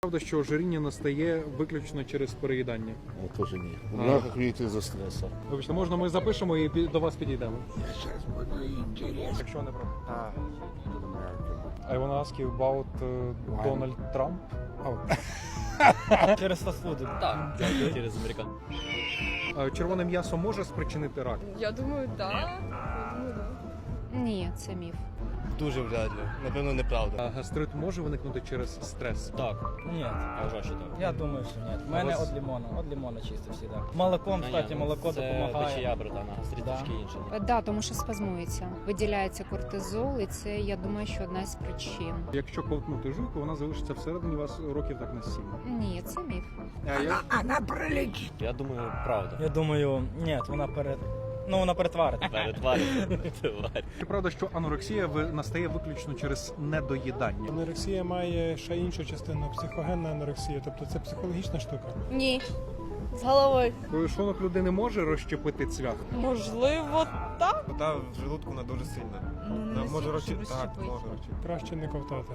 Правда, що ожиріння настає виключно через переїдання. Ну, тоже не. А. Умираю, как видите, из-за стресса. Вибачте, можна ми запишемо і пі- до вас підійдемо. Якщо не правда. А, I wanna ask you about uh, Donald Trump. Через фастфуди. Так, через американ. Е, Червоне м'ясо може спричинити рак. Я думаю, так. Я думаю, да. Ні, це міф. Дуже вряд ли. Напевно, неправда. А гастрит може виникнути через стрес. Так, Ні. я вважаю, що так. Я думаю, що ні. У мене вас- від лимона, від лимона чисто всі, так. Молоком, кстати, ну, молоко допомагає. печія, братан, а гастритички Да. інші. Е, Да, тому що спазмується. Виділяється кортизол, і це я думаю, що одна з причин. Якщо ковтнути жуйку, вона залишиться всередині вас років так на сім. Ні, це міф. А я... Я думаю, правда. Я думаю, ні, вона перед. Ну, вона перетварить. Перетварить. Чи правда, що анорексія настає виключно через недоїдання? Анорексія має ще іншу частину психогенна анорексія, тобто це психологічна штука. Ні. З головою. Шлунок людини може розщепити цвях? Можливо, так. Вода в желудку вона дуже сильна. Ну, може розчи... Так, може розчи. Краще не ковтати.